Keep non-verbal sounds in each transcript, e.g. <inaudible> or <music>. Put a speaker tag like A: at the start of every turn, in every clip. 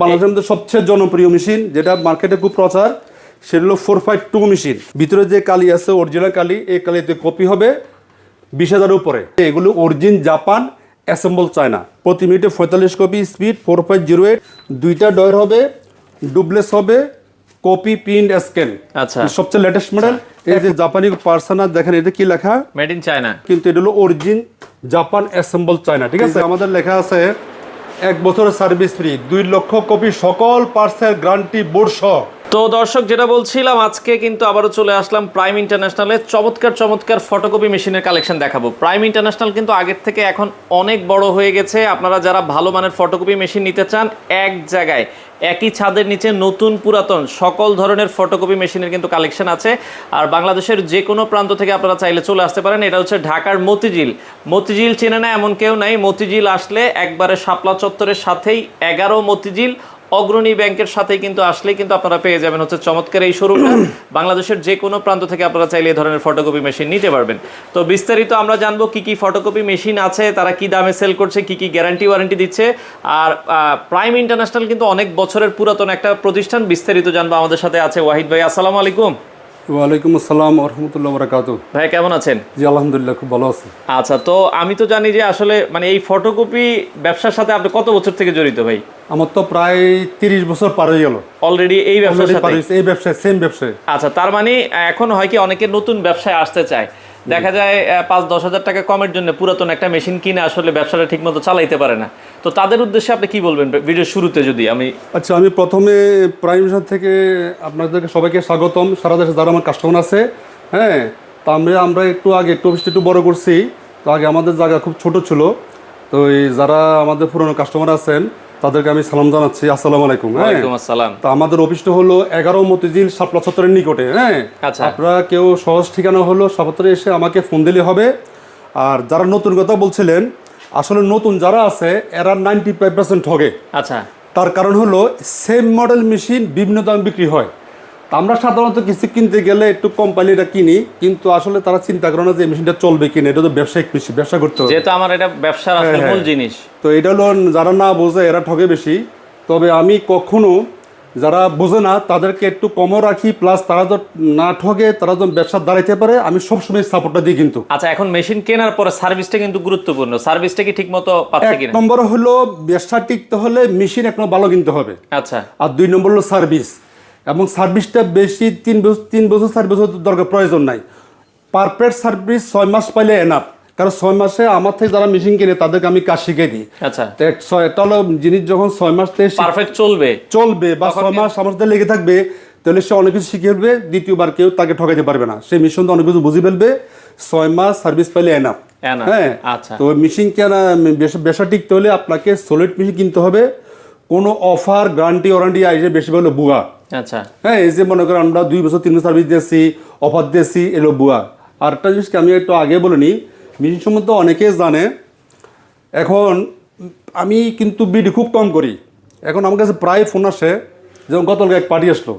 A: বাংলাদেশের মধ্যে সবচেয়ে জনপ্রিয় মেশিন যেটা মার্কেটে খুব প্রচার সেটা হলো ফোর ফাইভ টু মেশিন। ভিতরে যে কালি আছে অরিজিনাল কালি এই কালিতে কপি হবে বিশ হাজারের উপরে। এগুলো অরিজিন জাপান অ্যাসেম্বল চায়না প্রতি মিনিটে পঁয়তাল্লিশ copy speed four five zero eight দুইটা ডয়ের হবে ডুবলেস হবে কপি প্রিন্ট স্ক্যান
B: আচ্ছা।
A: সবচেয়ে লেটেস্ট মডেল এই যে জাপানি পার্সোনার দেখেন এটা কি লেখা?
B: মেড ইন চায়না
A: কিন্তু এটা হলো অরিজিন জাপান অ্যাসেম্বল চায়না ঠিক আছে? আমাদের লেখা আছে এক বছরের সার্ভিস ফ্রি, দুই লক্ষ কপি সকল পার্সেল গ্রান্টি বোর্ড সহ।
B: তো দর্শক, যেটা বলছিলাম, আজকে কিন্তু আবারও চলে আসলাম প্রাইম ইন্টারন্যাশনালের চমৎকার চমৎকার ফটোকপি মেশিনের কালেকশন দেখাবো। প্রাইম ইন্টারন্যাশনাল কিন্তু আগের থেকে এখন অনেক বড় হয়ে গেছে। আপনারা যারা ভালো মানের ফটোকপি মেশিন নিতে চান, এক জায়গায় একই ছাদের নিচে নতুন পুরাতন সকল ধরনের ফটোকপি মেশিনের কিন্তু কালেকশন আছে। আর বাংলাদেশের যে কোনো প্রান্ত থেকে আপনারা চাইলে চলে আসতে পারেন। এটা হচ্ছে ঢাকার মতিঝিল। মতিঝিল চেনে না এমন কেউ নাই। মতিঝিল আসলে একবারে শাপলা চত্বরের সাথেই এগারো মতিঝিল। অগ্রণী ব্যাংকের সাথে কিন্তু আসলে কিন্তু আপনারা পেয়ে যাবেন হচ্ছে চমৎকার এই শোরুমটা। <clears throat> বাংলাদেশের যে কোনো প্রান্ত থেকে আপনারা চাইলে এই ধরনের ফটোকপি মেশিন নিতে পারবেন। তো বিস্তারিত আমরা জানব কি কি ফটোকপি মেশিন আছে তারা কি দামে সেল করছে কি কি গ্যারান্টি ওয়ারেন্টি দিচ্ছে। আর প্রাইম ইন্টারন্যাশনাল কিন্তু অনেক বছরের পুরাতন একটা প্রতিষ্ঠান বিস্তারিত জানব আমাদের সাথে আছে ওয়াহিদ ভাই। আসসালামু আলাইকুম।
A: ওয়ালাইকুম আসসালাম রহমতুল্লাহ বরাকাতু
B: ভাই কেমন আছেন?
A: জি আলহামদুলিল্লাহ খুব ভালো আছি।
B: আচ্ছা তো আমি তো জানি যে আসলে মানে এই ফটোকপি ব্যবসার সাথে আপনি কত বছর থেকে জড়িত ভাই?
A: আমার তো প্রায় তিরিশ বছর পার হয়ে গেল।
B: অলরেডি এই ব্যবসার সাথে?
A: এই ব্যবসায় সেম ব্যবসায়।
B: আচ্ছা তার মানে এখন হয় কি অনেকে নতুন ব্যবসায় আসতে চায়। দেখা যায় পাঁচ দশ হাজার টাকা কমের জন্য পুরাতন একটা মেশিন কিনে আসলে ব্যবসাটা ঠিকমতো চালাইতে পারে না। তো তাদের উদ্দেশ্যে আপনি কি বলবেন ভিডিও শুরুতে যদি আমি
A: আচ্ছা আমি প্রথমে প্রাইম মিশন থেকে আপনাদেরকে সবাইকে স্বাগতম। সারা দেশে যারা আমার কাস্টমার আছে হ্যাঁ তা আমরা আমরা একটু আগে, একটু অফিসটা একটু বড় করছি। তো আগে আমাদের জায়গা খুব ছোট ছিল। তো এই যারা আমাদের পুরনো কাস্টমার আছেন তাদেরকে আমি সালাম জানাচ্ছি। আসসালাম আলাইকুম হ্যাঁ।
B: আসসালাম।
A: তা আমাদের অফিসটা হলো এগারো মতিঝিল সাপলা চত্বরের নিকটে হ্যাঁ।
B: আচ্ছা।
A: আপনারা কেউ সহজ ঠিকানা হলো সাপত্রে এসে আমাকে ফোন দিলে হবে। আর যারা নতুন কথা বলছিলেন আসলে নতুন যারা আছে এরা নাইনটি ফাইভ পার্সেন্ট ঠগে।
B: আচ্ছা।
A: তার কারণ হলো সেম মডেল মেশিন বিভিন্ন দাম বিক্রি হয়। আমরা সাধারণত কিছু কিনতে গেলে একটু কোম্পানিটা কিনি কিন্তু আসলে তারা চিন্তা করে না যে মেশিনটা চলবে কিনা এটা তো ব্যবসায়িক মেশিন ব্যবসা করতে হবে।
B: যেহেতু আমার এটা ব্যবসার আসলে
A: হ্যাঁ,
B: মূল
A: হ্যাঁ।
B: জিনিস।
A: তো এটা হলো যারা না বোঝে এরা ঠগে বেশি। তবে আমি কখনো যারা বোঝে না তাদেরকে একটু কমও রাখি প্লাস তারা তো না ঠকে তারা যখন ব্যবসা দাঁড়াইতে পারে আমি সবসময় সাপোর্টটা দিই কিন্তু।
B: আচ্ছা এখন মেশিন কেনার পরে সার্ভিসটা কিন্তু গুরুত্বপূর্ণ। সার্ভিসটা কি ঠিকমতো পাচ্ছে
A: এক নম্বর হলো ব্যবসা টিকতে হলে মেশিন এক ভালো কিনতে হবে।
B: আচ্ছা।
A: আর দুই নম্বর হলো সার্ভিস এবং সার্ভিসটা বেশি তিন বছর তিন বছর চার বছর দরকার প্রয়োজন নাই। পারফেক্ট সার্ভিস ছয় মাস পাইলে এনাফ কারণ ছয় মাসে আমার থেকে যারা মেশিন কিনে তাদেরকে আমি কাজ শিখিয়ে দিই।
B: আচ্ছা।
A: তো ছয় একটা হলো জিনিস যখন ছয় মাস থেকে শিখ-
B: পারফেক্ট চলবে।
A: চলবে বা ছয় মাস আমার সাথে লেগে থাকবে তাহলে সে অনেক কিছু শিখে ফেলবে দ্বিতীয়বার কেউ তাকে ঠকাইতে পারবে না। সে মিশন তো অনেক কিছু বুঝে ফেলবে ছয় মাস সার্ভিস পাইলে এনাফ হ্যাঁ?
B: আচ্ছা।
A: তো মেশিন কেনা বেশ- বেসা টিকতে হলে আপনাকে সলিড মেশিন কিনতে হবে। কোনো অফার গ্যারান্টি ওয়ারান্টি আইসে বেশি হলো বুয়া
B: আচ্ছা।
A: হ্যাঁ এই যে মনে করেন আমরা দুই বছর তিন বছর সার্ভিস দিয়েছি অফার দিয়েছি এলো বুয়া। আর একটা জিনিসকে আমি একটু আগে বলে নিই মেশিন সম্বন্ধে অনেকেই জানে এখন আমি কিন্তু বিডি খুব কম করি। এখন আমার কাছে প্রায় ফোন আসে যেমন গতকালকে এক পার্টি আসলো।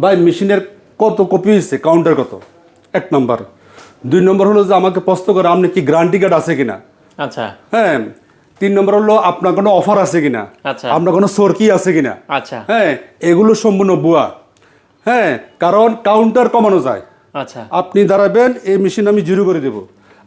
A: ভাই মেশিনের কত কপি হয়েছে কাউন্টার কত? এক নম্বর দুই নম্বর হলো যে আমাকে প্রশ্ন করে আপনি কি গ্যারান্টি কার্ড আছে কিনা?
B: আচ্ছা।
A: হ্যাঁ তিন নম্বর হলো আপনার কোনো অফার আছে কিনা?
B: আচ্ছা।
A: আপনার কোনো সরকি আছে কিনা?
B: আচ্ছা।
A: হ্যাঁ এগুলো সম্পূর্ণ বুয়া হ্যাঁ কারণ কাউন্টার কমানো যায়।
B: আচ্ছা।
A: আপনি দাঁড়াবেন এই মেশিন আমি জিরো করে দেবো।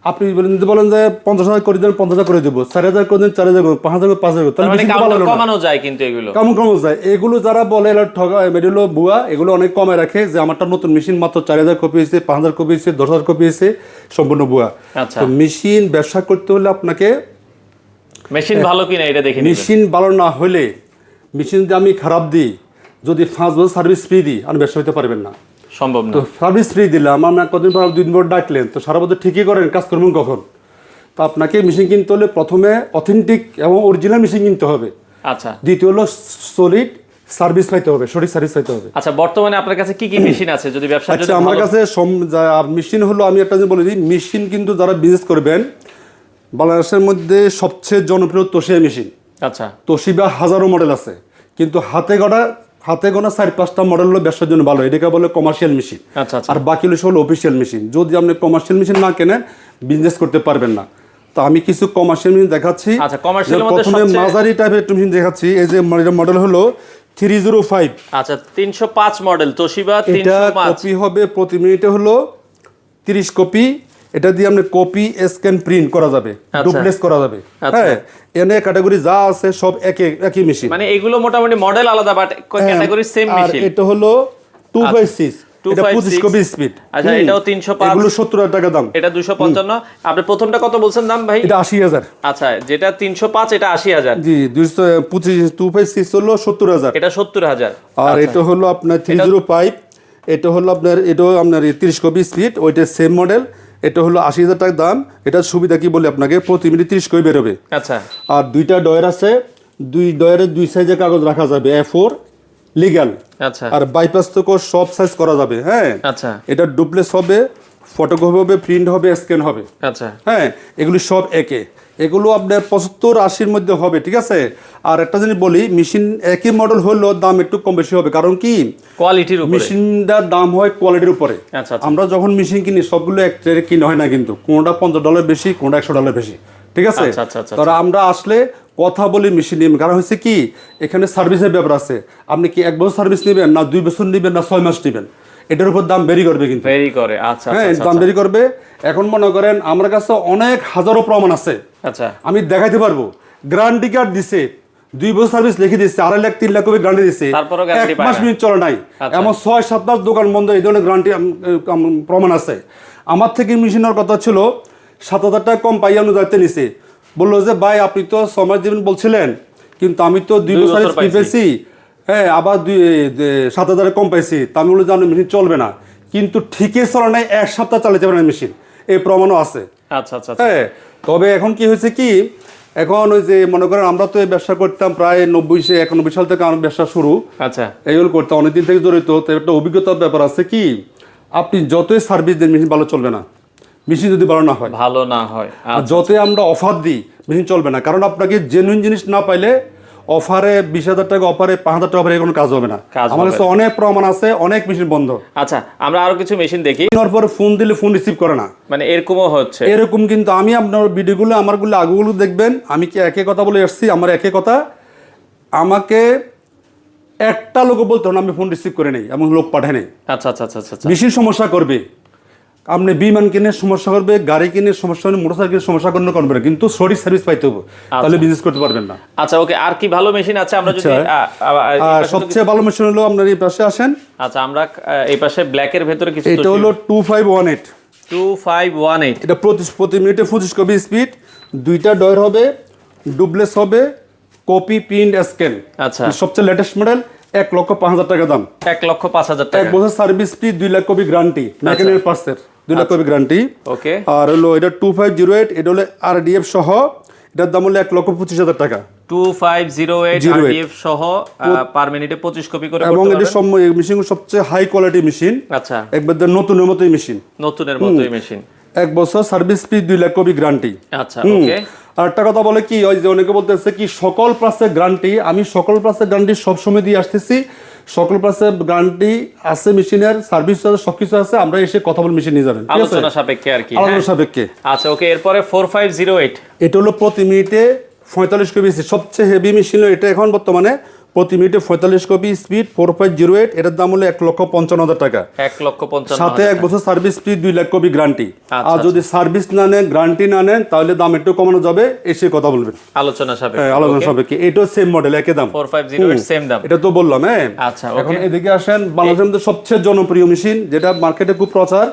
A: আপনি বলেন বলেন যে পঞ্চাশ হাজার করে দেন পঞ্চাশ হাজার করে দেবো। চার হাজার করে দেন চার হাজার করে পাঁচ হাজার করে পাঁচ হাজার তাহলে
B: মানে। কমানো যায় কিন্তু এগুলো।
A: কেমন কমে যায়। এগুলো যারা বলে এগুলো ঠগা এটা বুয়া এগুলো অনেক কমে রাখে যে আমারটা নতুন মেশিন মাত্র চার হাজার কপি হয়েছে পাঁচ হাজার কপি হয়েছে দশ হাজার কপি হয়েছে সম্পূর্ণ বুয়া
B: আচ্ছা।
A: তো মেশিন ব্যবসা করতে হলে আপনাকে
B: মেশিন ভালো কিনা এটা দেখে
A: মেশিন ভালো না হলে মেশিন যদি আমি খারাপ দিই যদি পাঁচ বছর সার্ভিস ফ্রি দিই আপনি ব্যবসা হতে পারবেন না।
B: সম্ভব না।
A: তো সার্ভিস ফ্রি দিলাম আমরা কদিন পর দুই দিন পর ডাকলেন তো সারা বছর ঠিকই করেন কাজ করবেন কখন? তো আপনাকে মেশিন কিনতে হলে প্রথমে অথেন্টিক এবং অরিজিনাল মেশিন কিনতে হবে।
B: আচ্ছা।
A: দ্বিতীয় হলো সলিড সার্ভিস পাইতে হবে সঠিক সার্ভিস পাইতে হবে।
B: আচ্ছা বর্তমানে আপনার কাছে কি কি <clears throat> মেশিন আছে? যদি ব্যবসা
A: আচ্ছা আমার কাছে মেশিন হলো আমি একটা জিনিস বলে দিই মেশিন কিন্তু যারা বিজনেস করবেন বাংলাদেশের মধ্যে সবচেয়ে জনপ্রিয় তোশিয়া মেশিন।
B: আচ্ছা।
A: তোশিবা হাজারো মডেল আছে। কিন্তু হাতে গড়া হাতে গোনা চার পাঁচটা মডেল হলো ব্যবসার জন্য ভালো। এটাকে বলে কমার্শিয়াল মেশিন
B: আচ্ছা আচ্ছা।
A: আর বাকি হলো হলো অফিসিয়াল মেশিন যদি আপনি কমার্শিয়াল মেশিন না কেনেন বিজনেস করতে পারবেন না। তো আমি কিছু কমার্শিয়াল মেশিন দেখাচ্ছি।
B: আচ্ছা,
A: প্রথমে মাঝারি টাইপের একটা মেশিন দেখাচ্ছি। এই যে মডেল হলো থ্রি জিরো ফাইভ
B: আচ্ছা তিনশো পাঁচ মডেল তোশিবা
A: এটা কপি হবে প্রতি মিনিটে হলো তিরিশ কপি এটা দিয়ে আপনি কপি স্ক্যান প্রিন্ট করা যাবে
B: আচ্ছা।
A: ডুপ্লেস করা যাবে।
B: আচ্ছা।
A: হ্যাঁ এনে ক্যাটাগরি যা আছে সব একই একই মেশিন
B: মানে এগুলো মোটামুটি মডেল আলাদা বাট ক্যাটাগরি সেম
A: আর
B: মেশিন
A: এটা হলো টু বাই সিক্স এটা
B: 256
A: কপি স্পিড
B: আচ্ছা, এটাও 305
A: এগুলো টাকা দাম।
B: এটা আপনি প্রথমটা কত বলছেন দাম ভাই?
A: এটা আশি হাজার।
B: আচ্ছা যেটা তিনশো পাঁচ এটা
A: জি হলো সত্তর হাজার।
B: এটা সত্তর হাজার।
A: আর এটা হলো আপনার থ্রি জিরো ফাইভ এটা হলো আপনার এটাও আপনার তিরিশ কপি স্পিড ওইটা সেম মডেল এটা হলো আশি হাজার টাকা দাম। এটার সুবিধা কি বলে আপনাকে? প্রতি মিনিট তিরিশ করে বেরোবে।
B: আচ্ছা।
A: আর দুইটা ডয়ের আছে। দুই ডয়ের দুই সাইজের কাগজ রাখা যাবে এ ফোর লিগ্যাল
B: আচ্ছা।
A: আর বাইপাস তো সব সাইজ করা যাবে হ্যাঁ?
B: আচ্ছা।
A: এটা ডুপ্লেস হবে ফটোকপি হবে প্রিন্ট হবে স্ক্যান হবে।
B: আচ্ছা।
A: হ্যাঁ? এগুলি সব একে। এগুলো আপনার পঁচাত্তর আশির মধ্যে হবে ঠিক আছে? আর একটা জিনিস বলি মেশিন একই মডেল হলেও দাম একটু কম বেশি হবে। কারণ কি?
B: কোয়ালিটির
A: মেশিনটার দাম হয় কোয়ালিটির উপরে।
B: আচ্ছা আচ্ছা।
A: আমরা যখন মেশিন কিনি সবগুলো এক ট্রেনে কিনা হয় না কিন্তু। কোনটা পঞ্চাশ ডলার বেশি কোনটা একশো ডলার বেশি। ঠিক আছে?
B: আচ্ছা, আচ্ছা,
A: তারা আমরা আসলে কথা বলি মেশিন নিয়ে। কারণ হচ্ছে কি? এখানে সার্ভিসের ব্যাপার আছে। আপনি কি এক বছর সার্ভিস নেবেন না দুই বছর নেবেন না ছয় মাস নেবেন? এটার উপর দাম বেরি করবে কিন্তু।
B: ভেরি করে আচ্ছা
A: হ্যাঁ দাম বেরি করবে। এখন মনে করেন আমার কাছে অনেক হাজারো প্রমাণ আছে।
B: আচ্ছা।
A: আমি দেখাইতে পারব। গ্যারান্টি কার্ড দিছে দুই বছর সার্ভিস লিখে দিচ্ছে আড়াই লাখ তিন লাখ করে গ্যারান্টি দিচ্ছে এক মাস মিনিট চলে নাই।
B: আচ্ছা।
A: এমন ছয় সাত মাস দোকান বন্ধ এই ধরনের গ্যারান্টি প্রমাণ আছে। আমার থেকে মেশিনের কথা ছিল সাত হাজার টাকা কম পাইয়া অনুযায়ীতে নিছে। বলল যে ভাই আপনি তো সময় দিবেন বলছিলেন কিন্তু আমি তো দুই বছর সার্ভিস পেয়েছি। হ্যাঁ আবার দুই সাত হাজারে কম পাইছি। তা আমি বলল জানো মেশিন চলবে না। কিন্তু ঠিকই চলে নাই এক সপ্তাহ চালাতে পারে মেশিন এই প্রমাণও আছে।
B: আচ্ছা আচ্ছা আচ্ছা।
A: হ্যাঁ তবে এখন কি হয়েছে কি এখন ওই যে মনে করেন আমরা তো এই ব্যবসা করতাম প্রায় নব্বই সে একানব্বই সাল থেকে আমার ব্যবসা শুরু।
B: আচ্ছা।
A: এইগুলো করতাম অনেকদিন থেকে জড়িত তো একটা অভিজ্ঞতার ব্যাপার আছে কি আপনি যতই সার্ভিস দেন মেশিন ভালো চলবে না। মেশিন যদি ভালো না হয়।
B: ভালো না হয়
A: আর
B: আচ্ছা,
A: যতই আমরা অফার দিই মেশিন চলবে না। কারণ আপনাকে জেনুইন জিনিস না পাইলে অফারে বিশ হাজার টাকা অফারে পাঁচ হাজার টাকা অফারে কোনো কাজ হবে না। আমার কাছে অনেক প্রমাণ আছে অনেক মেশিন বন্ধ।
B: আচ্ছা আমরা আরও কিছু মেশিন দেখি।
A: পরে ফোন দিলে ফোন রিসিভ করে না।
B: মানে এরকমও হচ্ছে।
A: এরকম কিন্তু আমি আপনার ভিডিওগুলো আমারগুলো আগেগুলো দেখবেন আমি কি একে কথা বলে আসছি আমার একই কথা। আমাকে একটা লোক বলতে না, আমি ফোন রিসিভ করে নেই এমন লোক পাঠায় নেই।
B: আচ্ছা আচ্ছা আচ্ছা আচ্ছা।
A: বেশি সমস্যা করবে। আপনি বিমান কিনে সমস্যা করবে গাড়ি কিনে সমস্যা করবে মোটর সাইকেল সমস্যা করলে করবে কিন্তু সঠিক সার্ভিস পাইতে হবে। তাহলে বিজনেস করতে পারবেন না।
B: আচ্ছা ওকে আর কি ভালো মেশিন আছে? আমরা যদি
A: আচ্ছা। সবচেয়ে ভালো মেশিন হলো আপনার এই পাশে আসেন।
B: আচ্ছা আমরা এই পাশে ব্ল্যাকের ভেতরে কিছু
A: এটা হলো two five one eight
B: two five one eight
A: এটা প্রতি প্রতি মিনিটে পঁচিশ কপি স্পিড দুইটা ডয়ের হবে ডুবলেস হবে কপি প্রিন্ট স্ক্যান
B: আচ্ছা।
A: সবচেয়ে লেটেস্ট মডেল এক লক্ষ পাঁচ হাজার টাকা দাম।
B: এক লক্ষ পাঁচ হাজার টাকা।
A: এক বছর সার্ভিস ফ্রি দুই লাখ কপি গ্যারান্টি মেকানিক্যাল পার্সের দুই লাখ কপি গ্যারান্টি
B: ওকে
A: আর হলো এটা টু ফাইভ জিরো এইট এটা হলো আর ডিএফ সহ এটার দাম হলো এক লক্ষ পঁচিশ হাজার টাকা।
B: Two five zero eight
A: 08
B: RDF সহ পার মিনিটে পঁচিশ কপি করে
A: এবং এটা। মেশিন সবচেয়ে হাই কোয়ালিটি মেশিন
B: আচ্ছা।
A: একবার নতুনের মতোই মেশিন
B: নতুনের মতোই মেশিন
A: এক বছর সার্ভিস ফি দুই লাখ কপি গ্যারান্টি
B: আচ্ছা ওকে
A: আর একটা কথা বলে কি ওই যে অনেকে বলতেছে কি সকল প্লাসের গ্যারান্টি আমি সকল প্লাসের গ্যারান্টি সবসময় দিয়ে আসতেছি। সকল পাশে গ্যারান্টি আছে মেশিনের সার্ভিস সব সবকিছু আছে আমরা এসে কথা বলে মেশিন নিয়ে যাবেন
B: আলোচনা সাপেক্ষে আর কি
A: আলাদা
B: হ্যাঁ?
A: সাপেক্ষে
B: আচ্ছা ওকে এরপরে ফোর ফাইভ জিরো এইট
A: এটা হলো প্রতি মিনিটে পঁয়তাল্লিশ কেবি। সবচেয়ে হেভি মেশিন এটা এখন বর্তমানে প্রতি মিনিটে পঁয়তাল্লিশ copy speed four five zero eight এটার দাম হলো এক লক্ষ পঞ্চান্ন হাজার টাকা।
B: এক লক্ষ পঞ্চান্ন
A: সাথে এক বছর সার্ভিস ফি দুই লাখ কপি গ্যারান্টি
B: আচ্ছা,
A: আর যদি সার্ভিস না নেন গ্যারান্টি না নেন তাহলে দাম একটু কমানো যাবে এসে কথা বলবেন।
B: আলোচনা
A: হ্যাঁ,
B: সাপেক্ষে
A: আলোচনা সাপেক্ষে। এটাও সেম মডেল একই দাম।
B: Four five zero eight same দাম।
A: এটা তো বললাম হ্যাঁ।
B: আচ্ছা,
A: এখন এদিকে আসেন বাংলাদেশের মধ্যে সবচেয়ে জনপ্রিয় মেশিন যেটা মার্কেটে খুব প্রচার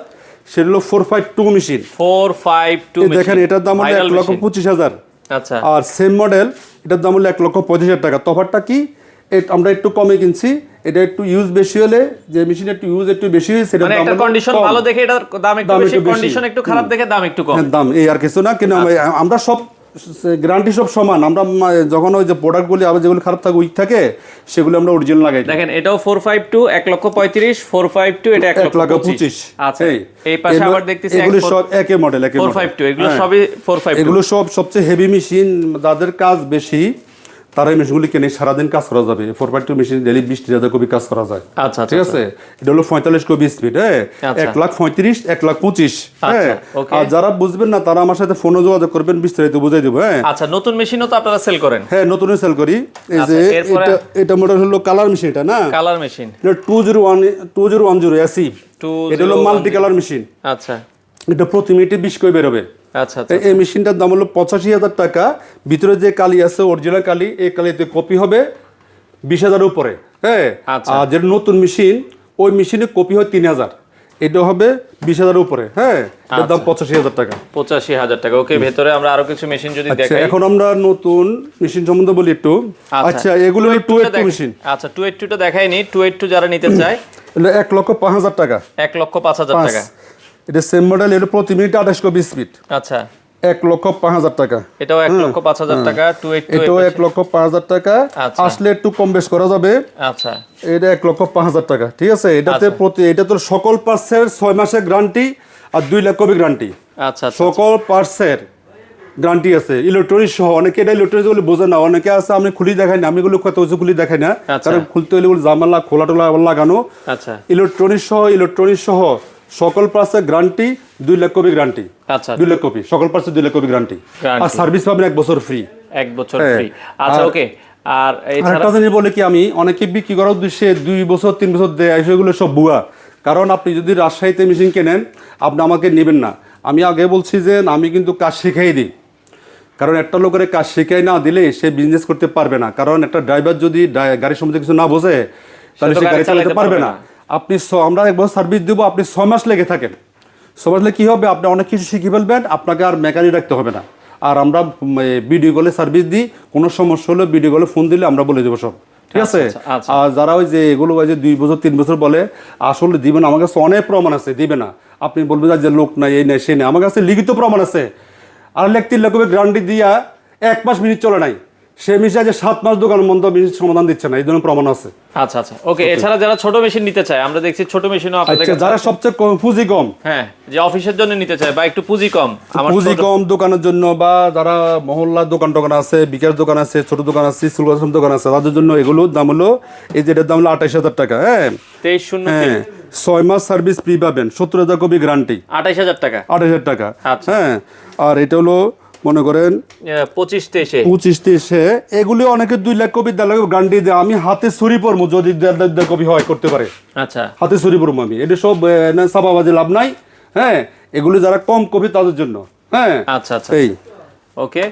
A: সেটা হলো four five two machine
B: four five two
A: দেখেন এটার দাম হলো এক লক্ষ পঁচিশ হাজার।
B: আচ্ছা।
A: আর সেম মডেল এটার দাম হলো এক লক্ষ পঁচিশ হাজার টাকা। তফাৎটা কি? আমরা একটু কমে কিনছি। এটা একটু ইউজ বেশি হলে যে মেশিন একটু ইউজ একটু বেশি হয় সেটার
B: মানে একটা কন্ডিশন ভালো দেখে এটার দাম একটু বেশি কন্ডিশন একটু খারাপ দেখে দাম একটু কম।
A: হ্যাঁ, দাম এই আর কিছু না কিন্তু আমরা- আমরা সব গ্যারান্টি সব সমান। আমরা যখন ওই যে প্রোডাক্টগুলি আবার যেগুলো খারাপ থাকে উইক থাকে সেগুলো আমরা অরিজিনাল লাগাই
B: দেখেন এটাও ফোর ফাইভ টু এক লক্ষ পঁয়ত্রিশ ফোর ফাইভ টু এটা এক লক্ষ
A: পঁচিশ।
B: আচ্ছা
A: এই,
B: পাশে আবার দেখতেছি
A: এগুলো সব একই মডেল একই
B: ফোর। ফাইভ টু এগুলো
A: হ্যাঁ।
B: সবই ফোর ফাইভ
A: এগুলো সব সবচেয়ে হেভি মেশিন যাদের কাজ বেশি তারা এই মেশিনগুলি কিনে সারাদিন কাজ করা যাবে। Four point two machine daily বিশ ত্রিশ হাজার কপি কাজ করা যায়।
B: আচ্ছা আচ্ছা
A: ঠিক আছে? এটা হলো পঁয়তাল্লিশ কপি স্পিড হ্যাঁ?
B: আচ্ছা।
A: এক লাখ পঁয়ত্রিশ এক লাখ পঁচিশ হ্যাঁ? আর যারা বুঝবেন না তারা আমার সাথে ফোনে যোগাযোগ করবেন বিস্তারিত বুঝাই দেবো হ্যাঁ?
B: আচ্ছা নতুন মেশিনও তো আপনারা সেল করেন।
A: হ্যাঁ নতুন সেল করি। এই যে
B: আচ্ছা,
A: এটা এটা মডেল হলো কালার মেশিন এটা না?
B: কালার মেশিন
A: এটা two zero one two zero one zero AC এটা হলো মাল্টি কালার মেশিন
B: আচ্ছা।
A: এটা প্রতি মিনিটে বিশ কই বেরোবে।
B: আচ্ছা আচ্ছা
A: এই- এই মেশিনটার দাম হলো পঁচাশি হাজার টাকা। ভিতরে যে কালি আছে অরিজিনাল কালি এই কালিতে কপি হবে বিশ হাজার উপরে হ্যাঁ?
B: আচ্ছা।
A: আর যেটা নতুন মেশিন ওই মেশিনে কপি হয় তিন হাজার। এটা হবে বিশ হাজার উপরে হ্যাঁ? এটার দাম পঁচাশি হাজার টাকা।
B: পঁচাশি হাজার টাকা। ওকে ভেতরে আমরা আরও কিছু মেশিন যদি
A: আচ্ছা
B: দেখাই।
A: এখন আমরা নতুন মেশিন সম্বন্ধে বলি একটু। আচ্ছা। এগুলো হলো টু এইট টু মেশিন।
B: আচ্ছা টু এইট টুটা দেখাইনি। টু এইট টু যারা নিতে চায়।
A: এক লক্ষ পাঁচ হাজার টাকা।
B: এক লক্ষ পাঁচ হাজার টাকা।
A: এটা সেম মডেল এটা প্রতি মিনিটে আঠাশ কপি স্পিড
B: আচ্ছা।
A: এক লক্ষ পাঁচ হাজার টাকা।
B: এটাও এক লক্ষ পাঁচ হাজার টাকা
A: এটাও এক লক্ষ পাঁচ হাজার টাকা।
B: আচ্ছা।
A: আসলে একটু কম বেশ করা যাবে।
B: আচ্ছা।
A: এটা এক লক্ষ পাঁচ হাজার টাকা। ঠিক আছে? এটাতে প্রতি এটা তো সকল পার্সের ছয় মাসের গ্যারান্টি আর দুই লাখ কপি গ্যারান্টি
B: আচ্ছা আচ্ছা
A: সকল পার্সের গ্যারান্টি আছে। ইলেকট্রনিক সহ অনেকে এটা ইলেকট্রনিক বলে বোঝে না। অনেকে আছে আমি খুলি দেখাই না। আমি এগুলো কত কিছু খুলি দেখাই না।
B: আচ্ছা।
A: কারণ খুলতে হলে জামালা খোলা টোলা লাগানো।
B: আচ্ছা।
A: ইলেকট্রনিক সহ ইলেকট্রনিক সহ সকল পার্সের গ্যারান্টি দুই লাখ কপি গ্যারান্টি।
B: আচ্ছা।
A: দুই লাখ কপি। সকল পার্সের দুই লাখ কপি গ্যারান্টি। আর সার্ভিস পাবেন এক বছর ফ্রি।
B: এক বছর
A: হ্যাঁ।
B: ফ্রি। আচ্ছা ওকে। আর
A: একটা জিনিস বলে কি আমি অনেকে বিক্রি করার উদ্দেশ্যে দুই বছর তিন বছর দেয় সেগুলো সব বুয়া কারণ আপনি যদি রাজশাহীতে মেশিন কেনেন আপনি আমাকে নেবেন না। আমি আগে বলছি যে আমি কিন্তু কাজ শিখাই দিই। কারণ একটা লোকের কাজ শিখাই না দিলে সে বিজনেস করতে পারবে না। কারণ একটা ড্রাইভার যদি গাড়ির সম্বন্ধে কিছু না বোঝে তাহলে সে
B: গাড়ি
A: গাড়ি চালাতে পারবে না। আপনি আমরা একবার সার্ভিস দেবো আপনি ছ মাস লেগে থাকেন। ছ মাস লেগে কী হবে? আপনি অনেক কিছু শিখে ফেলবেন আপনাকে আর মেকানিক রাখতে হবে না। আর আমরা ভিডিও কলে সার্ভিস দিই কোনো সমস্যা হলে ভিডিও কলে ফোন দিলে আমরা বলে দেবো সব। ঠিক আছে?
B: আচ্ছা, আচ্ছা।
A: আর যারা ওই যে এগুলো ওই যে দুই বছর তিন বছর বলে আসলে দিবে না আমার কাছে অনেক প্রমাণ আছে দিবে না। আপনি বলবেন যে লোক নাই এই নাই সে নেই। আমার কাছে লিখিত প্রমাণ আছে। আর লেখ তিন গ্যারান্টি দিয়া এক মাস মিনিট চলে নাই। সে মিশে যে সাত মাস দোকান মন্দ মিনিট সমাধান দিচ্ছে না এই ধরনের প্রমাণ আছে।
B: আচ্ছা আচ্ছা। ওকে এছাড়া যারা ছোট মেশিন নিতে চায় আমরা দেখছি ছোট মেশিনও আপনাদের
A: আচ্ছা
B: কাছে
A: যারা সবচেয়ে কম পুঁজি কম।
B: হ্যাঁ যে অফিসের জন্য নিতে চায় বা একটু পুঁজি কম। আমার
A: পুঁজি কম দোকানের জন্য বা যারা মহল্লার দোকান টোকান আছে বিকাশ দোকান আছে ছোট দোকান আছে স্কুল দোকান আছে তাদের জন্য এগুলোর দাম হলো এই যেটার দাম হলো আঠাইশ হাজার টাকা হ্যাঁ?
B: তেইশ শূন্য
A: হ্যাঁ ছয় মাস সার্ভিস ফ্রি পাবেন সত্তর হাজার কপি গ্যারান্টি
B: আঠাইশ হাজার টাকা।
A: আঠাশ হাজার টাকা।
B: আচ্ছা।
A: হ্যাঁ আর এটা হলো মনে করেন?
B: পঁচিশ তেইশে।
A: পঁচিশ তেইশে। এগুলি অনেকে দুই লাখ কপি দেড় লাখ গ্যারান্টি দেয়। আমি হাতে ছুরি পরবো যদি দেড় লাখ দেড় কপি হয় করতে পারে।
B: আচ্ছা।
A: হাতে ছুরি পরবো আমি। এটা সব সাবাবাজি লাভ নাই। হ্যাঁ? এগুলি যারা কম কপি তাদের জন্য। হ্যাঁ?
B: আচ্ছা আচ্ছা
A: এই।
B: ওকে।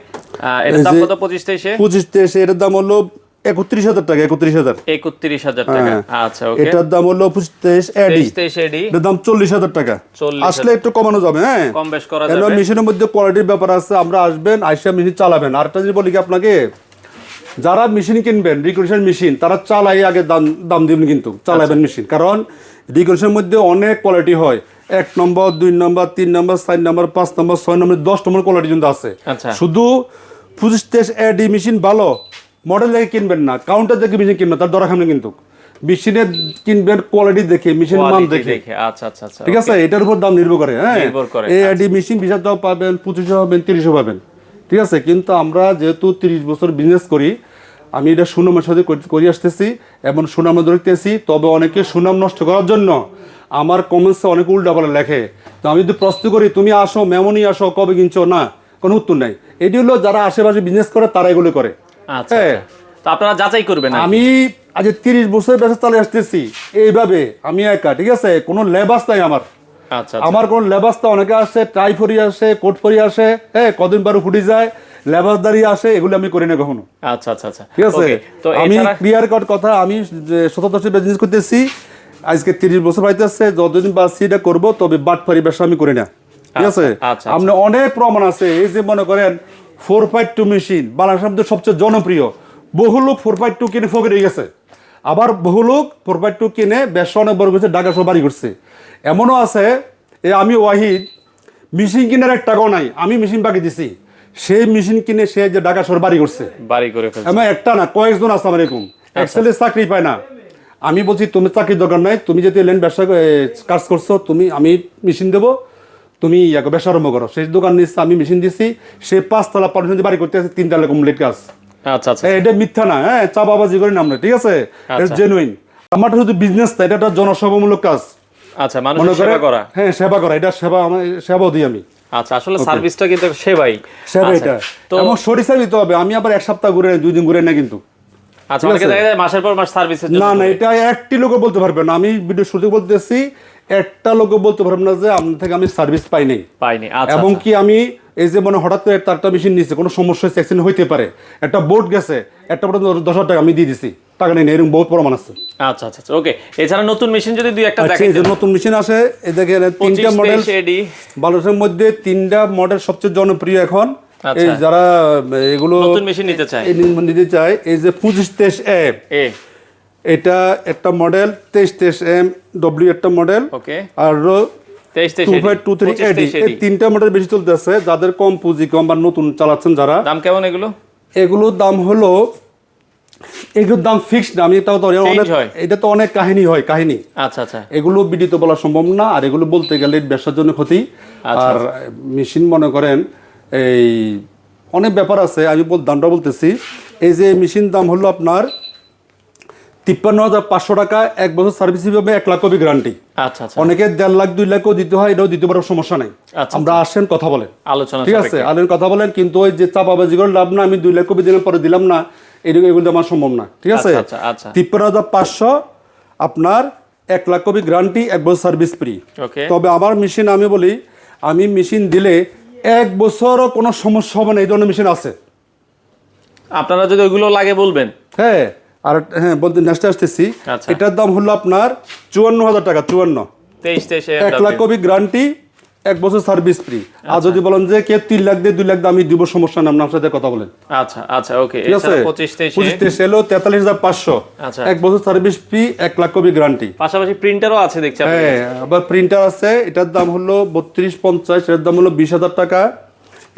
B: এটার দাম কত পঁচিশ তেইশে?
A: পঁচিশ তেইশে এটার দাম হলো একত্রিশ হাজার টাকা একত্রিশ হাজার।
B: একত্রিশ হাজার টাকা। আচ্ছা ওকে
A: এটার দাম হলো তেইশ এডি।
B: এডি।
A: এটার দাম চল্লিশ হাজার টাকা। আসলে একটু কমানো যাবে হ্যাঁ।
B: কম বেশ করা যাবে।
A: মেশিনের মধ্যে কোয়ালিটির ব্যাপার আছে আমরা আসবেন আইসা মেশিন চালাবেন। আরেকটা জিনিস বলি কি আপনাকে যারা মেশিন কিনবেন রিকোয়েশন মেশিন তারা চালাই আগে দাম দাম দিবেন কিন্তু চালাবেন মেশিন কারণ রিকোয়েশনের মধ্যে অনেক কোয়ালিটি হয়। এক নম্বর দুই নম্বর তিন নম্বর চার নম্বর পাঁচ নম্বর ছয় নম্বর দশ নম্বর কোয়ালিটি কিন্তু আছে।
B: আচ্ছা।
A: শুধু পঁচিশ তেইশ এডি মেশিন ভালো মডেল দেখে কিনবেন না কাউন্টার দেখে মেশিন কিনবেন তার দরকার নেই কিন্তু। মেশিনে কিনবেন কোয়ালিটি দেখে মেশিন মান দেখে।
B: আচ্ছা আচ্ছা আচ্ছা
A: ঠিক আছে? এটার উপর দাম নির্ভর করে হ্যাঁ?
B: নির্ভর করে,
A: এই আইডি মেশিন বিশ হাজার পাবেন পঁচিশশো পাবেন তিরিশও পাবেন। ঠিক আছে? কিন্তু আমরা যেহেতু তিরিশ বছর বিজনেস করি আমি এটা সুনামের সাথে করি- আসতেছি এবং সুনাম ধরতেছি তবে অনেকে সুনাম নষ্ট করার জন্য আমার কমেন্টসে অনেক উল্টা পাল্টা লেখে। তো আমি যদি প্রশ্ন করি তুমি আসো মেমনই আসো কবে কিনছো? না কোনো উত্তর নাই। এটি হলো যারা আশেপাশে বিজনেস করে তারা এগুলো করে।
B: আচ্ছা
A: হ্যাঁ।
B: আচ্ছা। তো আপনারা যাচাই করবেন
A: আমি আজ তিরিশ বছর ব্যবসা চালিয়ে আসতেছি এইভাবে আমি একা ঠিক আছে? কোনো লেবাস নাই আমার।
B: আচ্ছা
A: আমার কোন লেবাসটা অনেকে আসে টাই ফরি আসে কোট ফরি আসে হ্যাঁ কদিন পরে ফুটি যায় আসে এগুলো আমি করি না কখনো।
B: আচ্ছা আচ্ছা আচ্ছা।
A: ঠিক আছে?
B: তো
A: আমি ক্লিয়ার কাট কথা আমি বিজনেস করতেছি আজকে তিরিশ বছর বাড়িতে আসছে যতদিন বাঁচছি এটা করব তবে বাট ফারি ব্যবসা আমি করি না। ঠিক আছে?
B: আচ্ছা, আচ্ছা।
A: আপনি অনেক প্রমাণ আছে এই যে মনে করেন ফোর ফাইভ টু মেশিন বাংলাদেশের মধ্যে সবচেয়ে জনপ্রিয়। বহু লোক ফোর ফাইভ টু কিনে ফকির গেছে। আবার বহু লোক ফোর ফাইভ টু কিনে ব্যবসা অনেক বড় করছে ঢাকা সব বাড়ি করছে। এমনও আছে এ আমি ওয়াহিদ মেশিন কেনার এক টাকাও নাই আমি মেশিন বাকি দিছি। সেই মেশিন কিনে সে যে ঢাকা শহর বাড়ি করছে।
B: বাড়ি করে
A: এমন একটা না কয়েকজন আছে আমার এরকম।
B: আচ্ছা।
A: এক্সেলে চাকরি পায় না। আমি বলছি তুমি চাকরির দরকার নাই তুমি যদি লেন ব্যবসা কাজ করছ তুমি আমি মেশিন দেবো তুমি ইয়াকে ব্যবসা আরম্ভ করো। সেই দোকান নিচ্ছে আমি মেশিন দিচ্ছি সে পাঁচতলা পারমিশন দিয়ে বাড়ি করতে আছে তিনতলা কমপ্লিট কাজ।
B: আচ্ছা আচ্ছা।
A: এটা মিথ্যা না হ্যাঁ চাপাবাজি করি না আমরা ঠিক আছে? এটা
B: আচ্ছা।
A: জেনুইন আমারটা শুধু বিজনেস না এটা একটা জনসেবামূলক কাজ।
B: আচ্ছা মানুষের সেবা করা।
A: হ্যাঁ সেবা করা এটা সেবা আমার সেবাও দিই আমি।
B: আচ্ছা আসলে সার্ভিসটা কিন্তু সেবাই।
A: সেবা
B: আচ্ছা,
A: এটা।
B: তো
A: সরিষা দিতে হবে আমি আবার এক সপ্তাহ ঘুরে দুই দিন ঘুরে না কিন্তু।
B: আচ্ছা অনেকে দেখা যায় মাসের পর মাস সার্ভিসের
A: না না এটা একটি লোকও বলতে পারবে না। আমি ভিডিও শুরুতে বলতেছি একটা লোকও বলতে পারবে না যে আপনার থেকে আমি সার্ভিস পাই নাই।
B: পাইনি। আচ্ছা
A: এবং
B: আচ্ছা।
A: কি আমি এই যে মানে হঠাৎ করে তারটা মেশিন নিচ্ছে কোনো সমস্যা হয়েছে অ্যাক্সিডেন্ট হইতে পারে। একটা বোর্ড গেছে একটা বোর্ড দশ হাজার টাকা আমি দিয়ে দিছি। টাকা নেই এরকম বহুত প্রমাণ আছে।
B: আচ্ছা আচ্ছা ওকে এছাড়া নতুন মেশিন যদি দুই একটা
A: আচ্ছা
B: দেখেন
A: যে নতুন মেশিন আসে এই দেখেন তিনটা মডেল বাংলাদেশের মধ্যে তিনটা মডেল সবচেয়ে জনপ্রিয় এখন।
B: আচ্ছা।
A: এই যারা এগুলো
B: নতুন মেশিন নিতে চায়।
A: এই নিতে চায় এই যে পঁচিশ তেইশ
B: এ
A: এটা একটা মডেল তেইশ তেইশ এম ডব্লিউ একটা মডেল
B: ওকে
A: আর তিনটা মডেল বেশি চলতেছে যাদের কম পুঁজি কম বা নতুন চালাচ্ছেন যারা।
B: দাম কেমন এগুলো?
A: এগুলোর দাম হলো এগুলোর দাম ফিক্সড আমি তাও তো
B: হয়।
A: এটা তো অনেক কাহিনী হয় কাহিনী।
B: আচ্ছা আচ্ছা।
A: এগুলো বিডিত বলা সম্ভব না আর এগুলো বলতে গেলে ব্যবসার জন্য ক্ষতি।
B: আচ্ছা,
A: আর মেশিন মনে করেন এই অনেক ব্যাপার আছে আমি বল দামটা বলতেছি। এই যে মেশিন দাম হলো আপনার তিপ্পান্ন হাজার পাঁচশো টাকা এক বছর সার্ভিস হিসেবে এক লাখ কপি গ্যারান্টি
B: আচ্ছা আচ্ছা।
A: অনেকে দেড় লাখ দুই লাখও দিতে হয় এটাও দিতে পারার সমস্যা নাই।
B: আচ্ছা,
A: আমরা আসেন কথা বলেন।
B: আলোচনা
A: ঠিক আছে? আলেন কথা বলেন কিন্তু ওই যে চাপাবাজি করে লাভ না আমি দুই লাখ কপি দিলাম পরে দিলাম না এটুকু এগুলো আমার সম্ভব না। ঠিক আছে?
B: আচ্ছা, আচ্ছা, আচ্ছা।
A: তিপ্পান্ন হাজার পাঁচশো আপনার এক লাখ কপি গ্যারান্টি এক বছর সার্ভিস ফ্রি তবে আমার মেশিন আমি বলি আমি মেশিন দিলে এক বছরও কোনো সমস্যা হবে না এই ধরনের মেশিন আছে।
B: আপনারা যদি ওইগুলো লাগে বলবেন।
A: হ্যাঁ। আর হ্যাঁ বলতে নেক্সট আসতেছি।
B: আচ্ছা।
A: এটার দাম হলো আপনার চুয়ান্ন। হাজার টাকা চুয়ান্ন এক লাখ কপি গ্যারান্টি এক বছর সার্ভিস ফ্রি। আর যদি বলেন যে কে তিন লাখ দিয়ে দুই লাখ দিয়ে আমি দিব সমস্যা না আপনার সাথে কথা বলেন।
B: আচ্ছা আচ্ছা ওকে।
A: ঠিক আছে?
B: পঁচিশ তেইশ
A: এলো তেতাল্লিশ হাজার পাঁচশো।
B: আচ্ছা।
A: এক বছর সার্ভিস ফ্রি এক লাখ কপি গ্যারান্টি।
B: পাশাপাশি প্রিন্টারও আছে দেখছি
A: হ্যাঁ আবার প্রিন্টার আছে এটার দাম হলো বত্রিশ পঞ্চাশ এটার দাম হলো বিশ হাজার টাকা।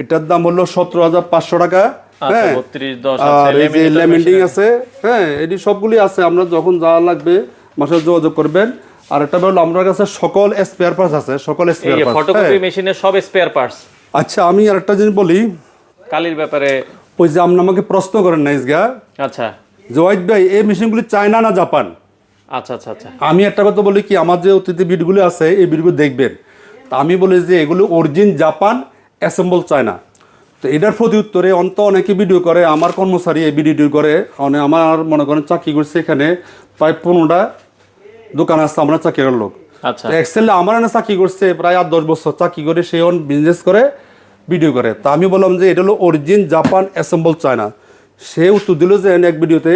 A: এটার দাম হলো সতেরো হাজার পাঁচশো টাকা।
B: আচ্ছা
A: হ্যাঁ
B: বত্রিশ দশ আছে
A: আর এই যে
B: laminator
A: আছে। হ্যাঁ এটি সবগুলি আছে আমরা যখন যা লাগবে মাসে যোগাযোগ করবেন। আর একটা হলো আমার কাছে সকল স্পেয়ার পার্টস আছে সকল স্পেয়ার পার্টস
B: ফটোকপি মেশিনের সব স্পেয়ার পার্টস
A: আচ্ছা আমি আরেকটা জিনিস বলি
B: কালির ব্যাপারে।
A: ওই যে আপনি আমাকে প্রশ্ন করেন না ইসগা।
B: আচ্ছা।
A: ওয়াইদ ভাই এই মেশিনগুলি চায়না না জাপান?
B: আচ্ছা আচ্ছা আচ্ছা।
A: আমি একটা কথা বলি কি আমার যে অতিথি বিটগুলো আছে এই বিটগুলো দেখবেন। তা আমি বলি যে এগুলো অরিজিন জাপান অ্যাসেম্বল চায়না। তো এটার প্রতি উত্তরে অন্ত অনেকে ভিডিও করে আমার কর্মচারী এই ভিডিও করে। মানে আমার মনে করেন চাকরি করছে এখানে প্রায় পনেরোটা দোকান আছে আমরা চাকরির লোক।
B: আচ্ছা।
A: এক্সেলে আমার এনে চাকরি করছে প্রায় আট দশ বছর। চাকরি করে সে অন বিজনেস করে ভিডিও করে। তা আমি বললাম যে এটা হলো অরিজিন জাপান অ্যাসেম্বল চায়না সে উত্তর দিল যে এক ভিডিওতে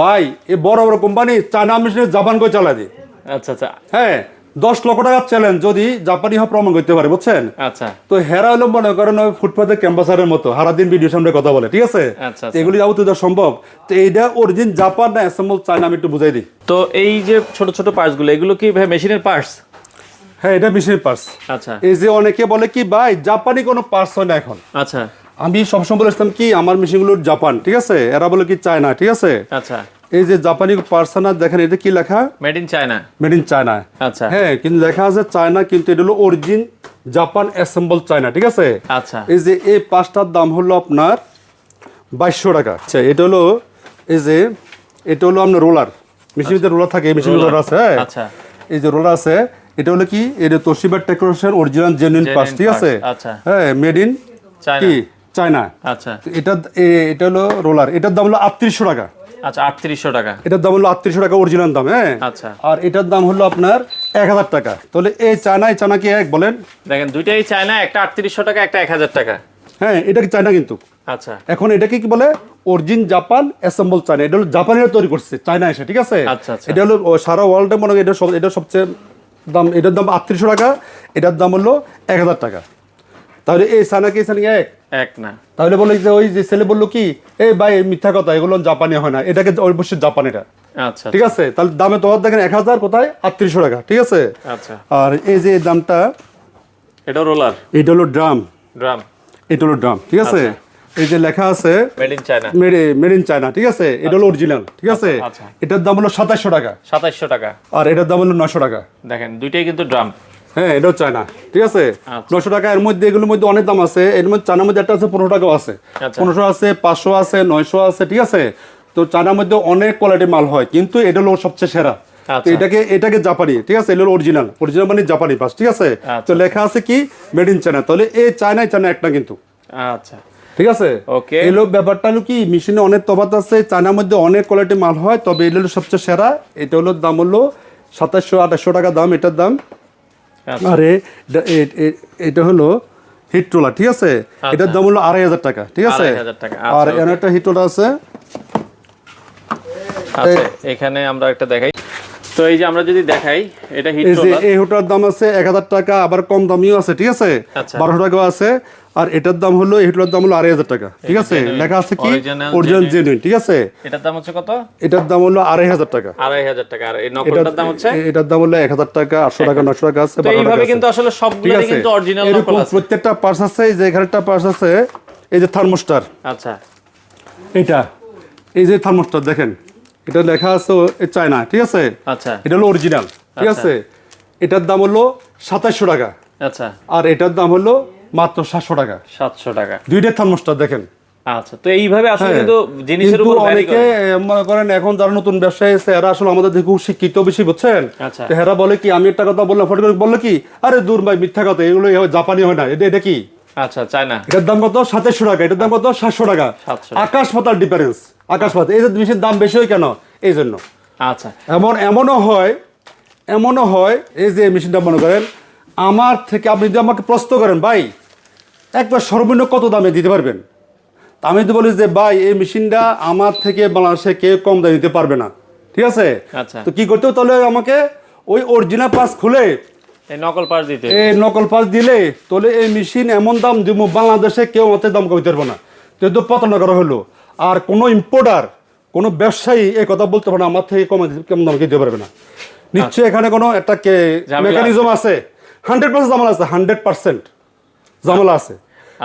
A: ভাই এ বড় বড় কোম্পানি চায়না মেশিনে জাপান করে চালা দিয়ে
B: আচ্ছা আচ্ছা।
A: হ্যাঁ। দশ লক্ষ টাকার চ্যালেঞ্জ যদি জাপানি হওয়া প্রমাণ করতে পারে বুঝছেন?
B: আচ্ছা।
A: তো হেরা হলো মনে করেন ওই ফুটপাথের ক্যাম্পাসারের মতো সারাদিন ভিডিও সামনে কথা বলে ঠিক আছে?
B: আচ্ছা,
A: এগুলি যাবতীয় যা সম্ভব। তো এইটা অরিজিন জাপান না অ্যাসেম্বল চায়না আমি একটু বুঝাই দিই।
B: তো এই যে ছোট ছোট পার্টসগুলো এগুলো কি ভাই মেশিনের পার্টস
A: হ্যাঁ এটা মেশিনের পার্স
B: আচ্ছা।
A: এই যে অনেকে বলে কি ভাই জাপানি কোনো পার্স হয় না এখন।
B: আচ্ছা।
A: আমি সবসময় বলেছিলাম কি আমার মেশিনগুলোর জাপান ঠিক আছে? এরা বলে কি চায়না ঠিক আছে?
B: আচ্ছা।
A: এই যে জাপানি পার্সোনার দেখেন এটা কি লেখা?
B: Made in China
A: made in China
B: আচ্ছা।
A: হ্যাঁ কিন্তু লেখা আছে চায়না কিন্তু এটা হলো অরিজিন জাপান অ্যাসেম্বল চায়না ঠিক আছে?
B: আচ্ছা।
A: এই যে এই পাঁচটার দাম হলো আপনার বাইশশো টাকা। আচ্ছা এটা হলো এই যে এটা হলো আপনার রোলার মেশিনের রোলার থাকে মেশিন রোলার আছে হ্যাঁ?
B: আচ্ছা।
A: এই যে রোলার আছে এটা হলো কি? এটা তোশিবার টেকনোশন অরিজিনাল জেনুইন পার্স ঠিক আছে?
B: আচ্ছা।
A: হ্যাঁ মেড ইন
B: চায়না
A: কি? চায়না
B: আচ্ছা।
A: এটা এটা হলো রোলার এটার দাম হলো আটত্রিশশো টাকা।
B: আচ্ছা আটত্রিশশো টাকা।
A: এটার দাম হলো আটত্রিশশো টাকা অরিজিনাল দাম হ্যাঁ?
B: আচ্ছা।
A: আর এটার দাম হলো আপনার এক হাজার টাকা। তাহলে এই চায়না এই চায়না কি এক বলেন।
B: দেখেন দুইটাই চায়না একটা আটত্রিশশো টাকা একটা এক হাজার টাকা।
A: হ্যাঁ এটা কি চায়না কিন্তু?
B: আচ্ছা।
A: এখন এটাকে কি বলে? অরিজিন জাপান অ্যাসেম্বল চায়না এটা হলো জাপানিরা তৈরি করছে চায়না এসে ঠিক আছে?
B: আচ্ছা, আচ্ছা।
A: এটা হলো সারা ওয়ার্ল্ডে মনে হয় এটা সব এটা সবচেয়ে দাম এটার দাম আটত্রিশশো টাকা এটার দাম হলো এক হাজার টাকা। তাহলে এই চায়না কি চায়না এক।
B: এক না।
A: তাহলে বলে যে ওই যে ছেলে বলল কি এই ভাই মিথ্যা কথা এগুলো জাপানি হয় না। এটাকে অবশ্যই জাপান এটা।
B: আচ্ছা।
A: ঠিক আছে? তাহলে দামে তোমার দেখেন এক হাজার কোথায়? আটত্রিশশো টাকা। ঠিক আছে?
B: আচ্ছা।
A: আর এই যে দামটা
B: এটা রোলার?
A: এটা হলো ড্রাম।
B: ড্রাম।
A: এটা হলো ড্রাম। ঠিক আছে? এই যে লেখা আছে
B: made in China
A: made made in China ঠিক আছে? এটা হলো অরিজিনাল ঠিক আছে?
B: আচ্ছা।
A: এটার দাম হলো সাতাশশো টাকা।
B: সাতাইশশো টাকা।
A: আর এটার দাম হলো নশো টাকা।
B: দেখেন দুইটাই কিন্তু ড্রাম।
A: হ্যাঁ এটাও চায়না ঠিক আছে?
B: আচ্ছা।
A: নশো টাকা এর মধ্যে এগুলোর মধ্যে অনেক দাম আছে। এর মধ্যে চায়নার মধ্যে একটা আছে পনেরো টাকাও আছে।
B: আচ্ছা।
A: পনেরোশো আছে পাঁচশো আছে নয়শো আছে ঠিক আছে? তো চায়নার মধ্যে অনেক কোয়ালিটির মাল হয় কিন্তু এটা হলো সবচেয়ে সেরা।
B: আচ্ছা।
A: এটাকে এটাকে জাপানি ঠিক আছে? এটা হলো অরিজিনাল অরিজিনাল মানে জাপানি পাস ঠিক আছে। তো লেখা আছে কি? মেড ইন চায়না তাহলে এই চায়নায় চায়না একটা কিন্তু।
B: আচ্ছা।
A: ঠিক আছে?
B: Okay.
A: এলো ব্যাপারটা হলো কি? মেশিনে অনেক তফাৎ আছে চায়নার মধ্যে অনেক কোয়ালিটি মাল হয় তবে এটা হলো সবচেয়ে সেরা। এটা হলো দাম হলো সাতাশশো আঠাশশো টাকা দাম এটার দাম। আরে এটা- হলো হিট ঠিক আছে? এটার দাম হলো আড়াই হাজার টাকা ঠিক আছে? আর এমন একটা হিট আছে।
B: আচ্ছা এখানে আমরা একটা দেখাই। তো এই যে আমরা যদি দেখাই এটা হিট
A: এই হোটার দাম আছে এক হাজার টাকা আবার কম দামিও আছে ঠিক আছে?
B: আচ্ছা।
A: বারোশো টাকাও আছে আর এটার দাম হলো এই হোটার দাম হলো আড়াই হাজার টাকা ঠিক আছে? লেখা আছে কি? অরিজিনাল জেনুইন ঠিক আছে?
B: এটার দাম হচ্ছে কত?
A: এটার দাম হলো আড়াই হাজার টাকা।
B: আড়াই হাজার টাকা আর এই নকলটার দাম হচ্ছে?
A: এটার দাম হলো এক হাজার টাকা আটশো টাকা নশো টাকা আছে
B: এইভাবে কিন্তু আসলে
A: আছে?
B: কিন্তু অরিজিনাল নকল আছে।
A: প্রত্যেকটা পার্স আছে এই যে এখানে একটা পার্স আছে এই যে থার্মোস্টার
B: আচ্ছা।
A: এটা এই যে থার্মোস্টার দেখেন। এটা লেখা আছে চায়না ঠিক আছে?
B: আচ্ছা।
A: এটা হলো অরিজিনাল ঠিক
B: আচ্ছা।
A: আছে? এটার দাম হলো সাতাশশো টাকা।
B: আচ্ছা।
A: আর এটার দাম হলো মাত্র সাতশো টাকা।
B: সাতশো টাকা।
A: দুইটা থার্মোস্টার দেখেন।
B: আচ্ছা তো এইভাবে আসলে
A: হ্যাঁ।
B: কিন্তু জিনিসের উপর
A: অনেকে মনে করেন এখন যারা নতুন ব্যবসায়ী আছে এরা আসলে আমাদের দেখে খুব শিক্ষিত বেশি বুঝছেন?
B: আচ্ছা।
A: তো হেরা বলে কি আমি একটা কথা বললাম ফটো করে বলল কি আরে দূর ভাই মিথ্যা কথা এগুলো জাপানি হয় না এটা এটা কি?
B: আচ্ছা চাই না
A: এটার দাম কত? সাতাশশো টাকা। এটার দাম কত? সাতশো টাকা। আকাশ পাতাল ডিফারেন্স আকাশ পাতাল। এই যে দাম বেশি হয় কেন? এই জন্য।
B: আচ্ছা।
A: এমন এমনও হয় এমনও হয় এই যে মেশিনটা মনে করেন আমার থেকে আপনি যদি আমাকে প্রশ্ন করেন ভাই একবার সর্বনিম্ন কত দামে দিতে পারবেন? আমি তো বলি যে ভাই এই মেশিনটা আমার থেকে বাংলাদেশে কেউ কম দামে দিতে পারবে না। ঠিক আছে?
B: আচ্ছা।
A: তো কি করতে হবে? তাহলে আমাকে ওই অরিজিনাল পাস খুলে
B: নকল দিতে
A: এই নকল পাস দিলে তাহলে এই মেশিন এমন দাম দিব বাংলাদেশে কেউ আমাদের দাম কমিতে পারব না। করা হলো। আর কোনো ইম্পোর্টার কোনো ব্যবসায়ী এই কথা বলতে পারে না আমার থেকে কম কম দাম দিতে পারবে না। নিশ্চয়ই এখানে কোনো একটা মেকানিজম আছে। হান্ড্রেড পার্সেন্ট জামালা আছে হান্ড্রেড পার্সেন্ট জামালা আছে।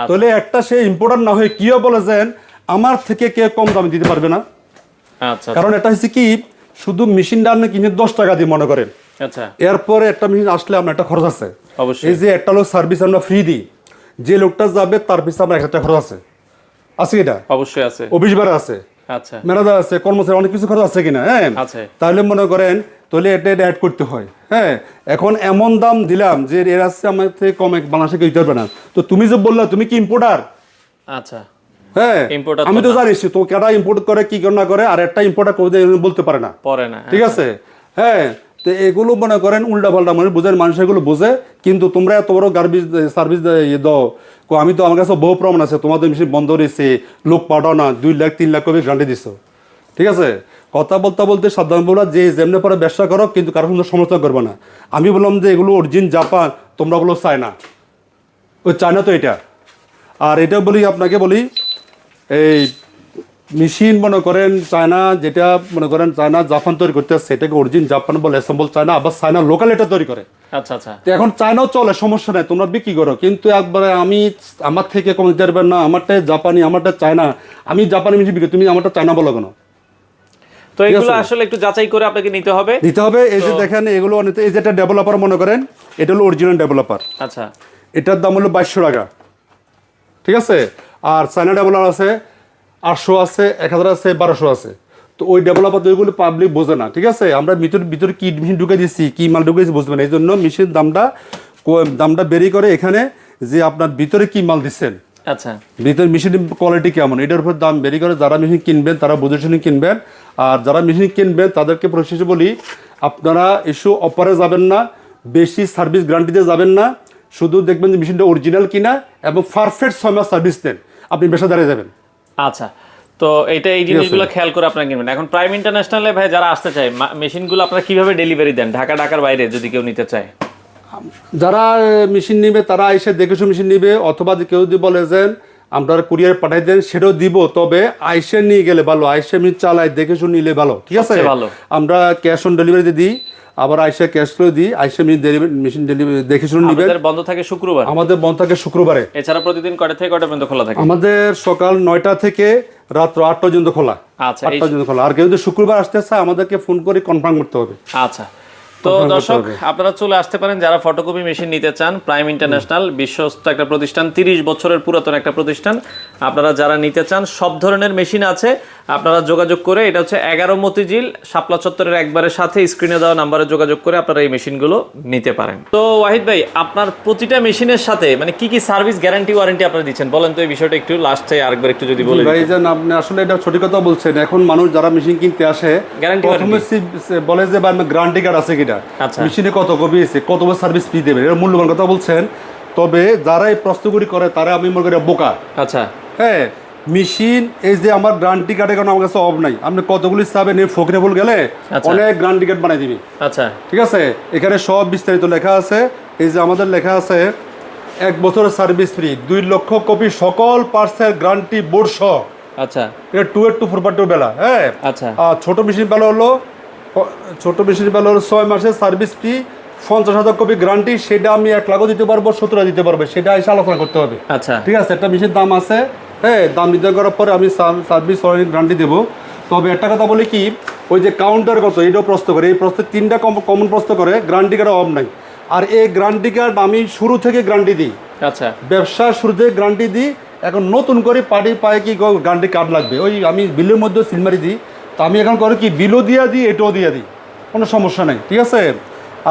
A: তাহলে একটা সে ইম্পোর্টার না হয়ে কিও বলেছেন আমার থেকে কে কম দামে দিতে পারবে না।
B: আচ্ছা।
A: কারণ এটা হচ্ছে কি শুধু মেশিনটা আপনি কিনে দশ টাকা দিয়ে মনে করেন।
B: আচ্ছা
A: এরপরে একটা মেশিন আসলে আপনার একটা খরচ আছে। এই যে একটা লোক সার্ভিস আমরা ফ্রি দিই যে লোকটা যাবে তার পিছনে আমার একটা খরচ আছে। আছে এটা?
B: অবশ্যই আছে।
A: অফিস ভাড়া আছে।
B: আচ্ছা।
A: ম্যানেজার আছে কর্মচারী অনেক কিছু খরচ আছে কিনা হ্যাঁ। তাহলে মনে করেন তাহলে এটা অ্যাড করতে হয় হ্যাঁ? এখন এমন দাম দিলাম যে এর আমার থেকে কমে বাংলাদেশে কেউ দিতে না। তো তুমি যে বললা তুমি কি ইম্পোর্টার
B: আচ্ছা।
A: হ্যাঁ? আমি তো। জানিস তো কেটা ইম্পোর্ট করে কি না করে আর একটা ইম্পোর্টার বলতে পারে না।
B: পরে না
A: ঠিক আছে? হ্যাঁ? তো এগুলো মনে করেন উল্টা পাল্টা মানুষ বোঝেন, মানুষ এগুলো বোঝে, কিন্তু তোমরা এত বড় গার্বিজ সার্ভিস ইয়ে দাও। আমি তো আমার কাছে বহু প্রমাণ আছে, তোমাদের মেশিন বন্ধ রয়েছে, লোক পাঠাও না, দুই লাখ, তিন লাখ কবি গ্রান্টি দিছো। ঠিক আছে? কথা বলতে বলতে সাধারণ বলা, যে যেমনি পরে ব্যবসা করো, কিন্তু কারোর সঙ্গে সমস্যা করবে না। আমি বললাম যে এগুলো অরিজিন জাপান তোমরা বলো চায়না ওই চায়না তো এটা। আর এটা বলি, আপনাকে বলি, এই মেশিন মনে করেন চায়না যেটা মনে করেন চায়না জাপান তৈরি করতে সেটাকে অরিজিন জাপান বলে অ্যাসেম্বল চায়না আবার চায়না লোকাল এটা তৈরি করে।
B: আচ্ছা আচ্ছা।
A: এখন চায়নাও চলে সমস্যা নেই তোমরা বিক্রি করো। কিন্তু একবারে আমি আমার থেকে কম দিতে পারবেন না আমারটা জাপানি আমারটা চায়না আমি জাপানি মেশিন বিক্রি তুমি আমারটা চায়না বলো কেন?
B: তো এগুলো আসলে একটু যাচাই করে আপনাকে নিতে হবে।
A: দিতে হবে এই যে দেখেন এগুলো এই যেটা ডেভেলপার মনে করেন এটা হলো অরিজিনাল ডেভেলপার
B: আচ্ছা।
A: এটার দাম হলো বাইশশো টাকা। ঠিক আছে? আর চায়না ডেভেলপার আছে আটশো আছে এক হাজার আছে বারোশো আছে। তো ওই ডেভেলপার ওইগুলো পাবলিক বোঝে না ঠিক আছে? আমরা ভিতর ভিতরে কি মেশিন ঢুকে দিচ্ছি কি মাল ঢুকে দিচ্ছি বুঝবে না। এই জন্য মেশিন দামটা দামটা বেরি করে এখানে যে আপনার ভিতরে কি মাল দিচ্ছেন।
B: আচ্ছা।
A: ভিতরে মেশিন কোয়ালিটি কেমন? এটার উপর দাম বেরি করে যারা মেশিন কিনবেন তারা বুঝে শুনে কিনবেন। আর যারা মেশিন কিনবেন তাদেরকে প্রশেষে বলি আপনারা ইস্যু অপারে যাবেন না বেশি সার্ভিস গ্যারান্টিতে যাবেন না। শুধু দেখবেন যে মেশিনটা অরিজিনাল কিনা এবং পারফেক্ট ছয় মাস সার্ভিস দেন। আপনি দাঁড়িয়ে যাবেন।
B: আচ্ছা তো এটা এই জিনিসগুলো খেয়াল করে আপনারা কিনবেন। এখন প্রাইম ইন্টারন্যাশনালে ভাই যারা আসতে চায় মেশিনগুলো আপনারা কীভাবে ডেলিভারি দেন? ঢাকা ঢাকার বাইরে যদি কেউ নিতে চায়।
A: যারা মেশিন নিবে তারা এসে দেখেছ শুনে মেশিন নিবে অথবা কেউ যদি বলে যে আমরা কুরিয়ার পাঠাই দেন সেটাও দিব। তবে আইসে নিয়ে গেলে ভালো আইসে আমি চালাই দেখে শুনে নিলে ভালো। ঠিক আছে। আমরা ক্যাশ অন ডেলিভারি দিই আবার আইসে ক্যাশ করে দিই আইসে আমি মেশিন ডেলিভারি দেখে শুনে নিবেন।
B: আমাদের বন্ধ থাকে শুক্রবার।
A: আমাদের বন্ধ থাকে শুক্রবারে।
B: এছাড়া প্রতিদিন কয়টা থেকে কয়টা পর্যন্ত খোলা থাকে?
A: আমাদের সকাল নয়টা থেকে রাত্র আটটা পর্যন্ত খোলা।
B: আচ্ছা এই
A: আটটা পর্যন্ত খোলা। আর কেউ যদি শুক্রবার আসতে চায় আমাদেরকে ফোন করে কনফার্ম করতে হবে।
B: আচ্ছা। তো দর্শক আপনারা চলে আসতে পারেন যারা ফটোকপি মেশিন নিতে চান প্রাইম ইন্টারন্যাশনাল বিশ্বস্ত একটা প্রতিষ্ঠান তিরিশ বছরের পুরাতন একটা প্রতিষ্ঠান। আপনারা যারা নিতে চান সব ধরনের মেশিন আছে। আপনারা যোগাযোগ করে এটা হচ্ছে এগারো মতিঝিল শাপলা চত্বরের একবারের সাথে স্ক্রিনে দেওয়া নাম্বারে যোগাযোগ করে আপনারা এই মেশিনগুলো নিতে পারেন। তো ওয়াহিদ ভাই আপনার প্রতিটা মেশিনের সাথে মানে কি কি সার্ভিস গ্যারান্টি ওয়ারেন্টি আপনারা দিচ্ছেন? বলেন তো এই বিষয়টা একটু লাস্টে আরেকবার একটু যদি বলে
A: ভাই যান আপনি আসলে এটা সঠিক কথা বলছেন। এখন মানুষ যারা মেশিন কিনতে আসে প্রথমে বলে যে ভাই গ্যারান্টি কার্ড আছে কিনা?
B: আচ্ছা।
A: মেশিনে কত কপি আছে কত সার্ভিস ফি দেবে এর মূল্যবান কথা বলছেন। তবে যারা এই প্রশ্নগুলি করে তারা আমি মনে করি বোকা।
B: আচ্ছা।
A: হ্যাঁ মেশিন এই যে আমার গ্যারান্টি কার্ডের কারণে আমার কাছে অফ নাই। আপনি কতগুলি চাবেন এই ফকরেবল গেলে
B: আচ্ছা।
A: অনেক গ্যারান্টি কার্ড বানাই দিবি।
B: আচ্ছা।
A: ঠিক আছে? এখানে সব বিস্তারিত লেখা আছে। এই যে আমাদের লেখা আছে এক বছরের সার্ভিস ফ্রি দুই লক্ষ কপি সকল পার্সেল গ্রান্টি বোর্ড সহ।
B: আচ্ছা।
A: এটা টু এর টু ফোর টু বেলা হ্যাঁ?
B: আচ্ছা।
A: আর ছোট মেশিন বেলা হলো ছোট মেশিন বেলা হলো ছয় মাসের সার্ভিস ফ্রি পঞ্চাশ হাজার কপি গ্যারান্টি সেটা আমি এক লাখও দিতে পারব সত্তর দিতে পারব সেটা এসে আলোচনা করতে হবে।
B: আচ্ছা।
A: ঠিক আছে একটা মেশিন দাম আছে হ্যাঁ দাম নির্ধারণ করার পরে আমি সার্ভিস গ্যারান্টি দেবো। তবে একটা কথা বলি কি ওই যে কাউন্টার কত এটাও প্রশ্ন করে এই প্রশ্নে তিনটা কমন প্রশ্ন করে গ্যারান্টি কার্ড অভাব নাই। আর এই গ্যারান্টি কার্ড আমি শুরু থেকে গ্যারান্টি দিই।
B: আচ্ছা।
A: ব্যবসার শুরুতে গ্যারান্টি দিই এখন নতুন করে পার্টি পায় কি গ্যারান্টি কার্ড লাগবে। ওই আমি বিলের মধ্যে সিলমারি দিই। তো আমি এখন করে কি বিলও দিয়া দিই এটাও দিয়ে দিই কোনো সমস্যা নেই ঠিক আছে?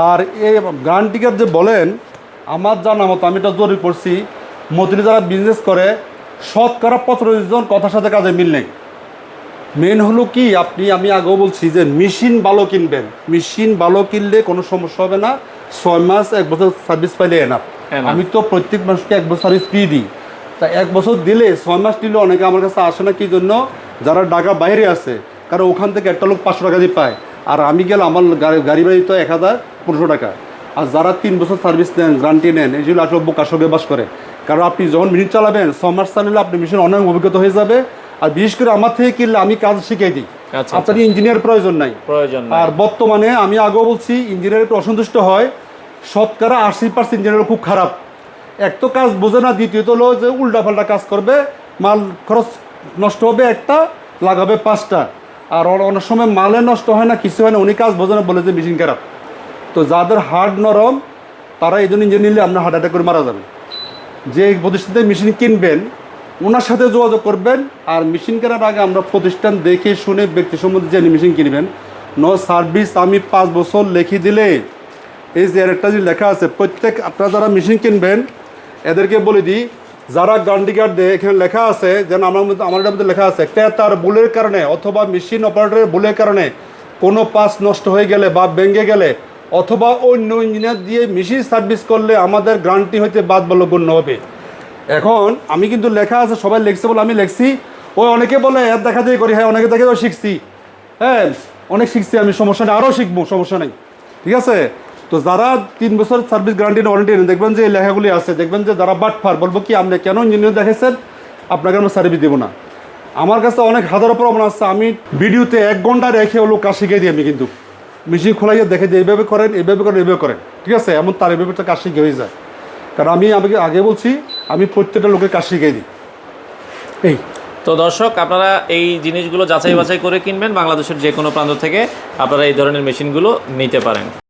A: আর এই গ্যারান্টি কার্ড যে বলেন আমার জানা মতো আমি এটা জরুরি করছি মতিনি যারা বিজনেস করে শতকরা পঁচানব্বই জন কথার সাথে কাজে মিল নেই। মেন হলো কি আপনি আমি আগেও বলছি যে মেশিন ভালো কিনবেন। মেশিন ভালো কিনলে কোনো সমস্যা হবে না ছয় মাস এক বছর সার্ভিস পাইলে এনাফ. আমি তো প্রত্যেক মানুষকে এক বছর সার্ভিস ফ্রি দিই। তা এক বছর দিলে ছয় মাস দিলে অনেকে আমার কাছে আসে না কি জন্য? যারা ঢাকা বাইরে আছে কারণ ওখান থেকে একটা লোক পাঁচশো টাকা দিয়ে পায়। আর আমি গেলে আমার গাড়ি বাড়ি তো এক হাজার পনেরোশো টাকা। আর যারা তিন বছর সার্ভিস নেন গ্যারান্টি নেন এই জন্য আসলে বোকার সঙ্গে বাস করে। কারণ আপনি যখন মিনিট চালাবেন ছ মাস চালালে আপনি মেশিন অনেক অভিজ্ঞতা হয়ে যাবে। আর বিশেষ করে আমার থেকে কিনলে আমি কাজ শিখিয়ে দিই।
B: আচ্ছা,
A: আপনার ইঞ্জিনিয়ার প্রয়োজন নাই।
B: প্রয়োজন
A: আর বর্তমানে আমি আগেও বলছি ইঞ্জিনিয়ার একটু অসন্তুষ্ট হয়। শতকরা আশি পার্সেন্ট ইঞ্জিনিয়ার খুব খারাপ। এক তো কাজ বোঝে না দ্বিতীয়ত হলো যে উল্টাপাল্টা কাজ করবে মাল খরচ নষ্ট হবে একটা লাগাবে পাঁচটা। আর অনেক সময় মালে নষ্ট হয় না, কিছু হয় না, উনি কাজ বোঝে না, বলে যে মেশিন খারাপ। তো যাদের হার্ড নরম, তারা এই জন্য ইঞ্জিনিয়ার নিলে আপনার হার্ট অ্যাটাক করে মারা যাবে। যে প্রতিষ্ঠানে মেশিন কিনবেন ওনার সাথে যোগাযোগ করবেন, আর মেশিন কেনার আগে আমরা প্রতিষ্ঠান দেখে শুনে ব্যক্তি সম্বন্ধে জেনে মেশিন কিনবেন। নো সার্ভিস আমি পাঁচ বছর লিখে দিলে, এই যে একটা যে লেখা আছে, প্রত্যেক আপনারা যারা মেশিন কিনবেন, এদেরকে বলে দিই যারা কার্ড দেয় এখানে লেখা আছে, যেন আমার মধ্যে আমার মধ্যে লেখা আছে তার ভুলের কারণে অথবা মেশিন অপারেটরের ভুলের কারণে কোনো পাস নষ্ট হয়ে গেলে বা ভেঙে গেলে অথবা অন্য ইঞ্জিনিয়ার দিয়ে মেশিন সার্ভিস করলে আমাদের গ্যারান্টি হইতে বাদ বলে গণ্য হবে। এখন আমি কিন্তু লেখা আছে, সবাই লিখছে বলে আমি লিখছি। ওই অনেকে বলে, এর দেখা দিয়ে করি। হ্যাঁ অনেকে দেখে শিখছি। হ্যাঁ অনেক শিখছি আমি, সমস্যা নেই। আরও শিখব, সমস্যা নেই। ঠিক আছে? তো যারা তিন বছর সার্ভিস গ্যারান্টি ওয়ারেন্টি দেখবেন যে লেখাগুলি আছে, দেখবেন যে যারা বাটফার বলব কি, আপনি কেন ইঞ্জিনিয়ার দেখেছেন আপনাকে আমরা সার্ভিস দেবো না। আমার কাছে অনেক হাজারো প্রমাণ আছে, আমি ভিডিওতে এক ঘণ্টা রেখে হলো কাজ শিখিয়ে দিই আমি কিন্তু। মেশিন খোলাইয়ে দেখে যে এইভাবে করেন এইভাবে করেন এইভাবে করেন। ঠিক আছে? এমন তার এইভাবে একটা কাজ শিখে হয়ে যায়। কারণ আমি আমাকে আগে বলছি, আমি প্রত্যেকটা লোকের কাজ শিখিয়ে দিই। এই।
B: তো দর্শক, আপনারা এই জিনিসগুলো যাচাই বাছাই করে কিনবেন বাংলাদেশের যে কোনো প্রান্ত থেকে, আপনারা এই ধরনের মেশিনগুলো নিতে পারেন।